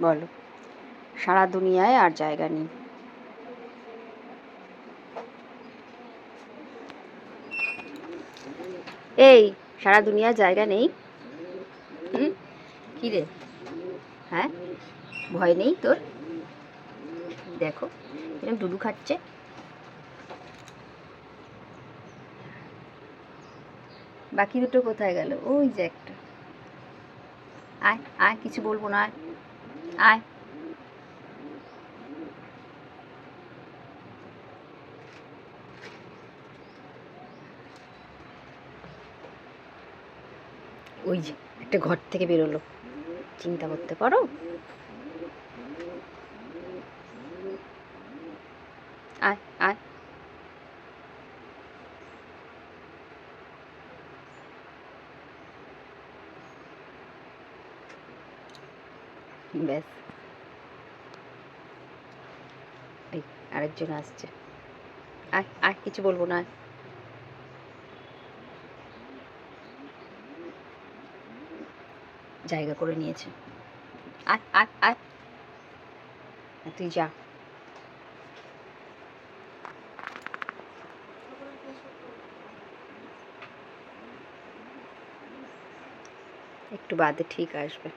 বলো। সারা দুনিয়ায় আর জায়গা নেই। এই, সারা দুনিয়ার জায়গা নেই? কী রে? হ্যাঁ? ভয় নেই তোর? দেখো, এরকম ডুডু খাচ্ছে। বাকি দুটো কোথায় গেল? ওই যে একটা। আয় আয়, কিছু বলব না আয় ওই যে একটা ঘর থেকে বেরোলো। চিন্তা করতে পারো? আয় আয় ব্যাস। এই আরেকজন আসছে। আয় আয় কিছু বলব না। জায়গা করে নিয়েছে। আয় আয় আর তুই যা। একটু বাদে ঠিক আসবে।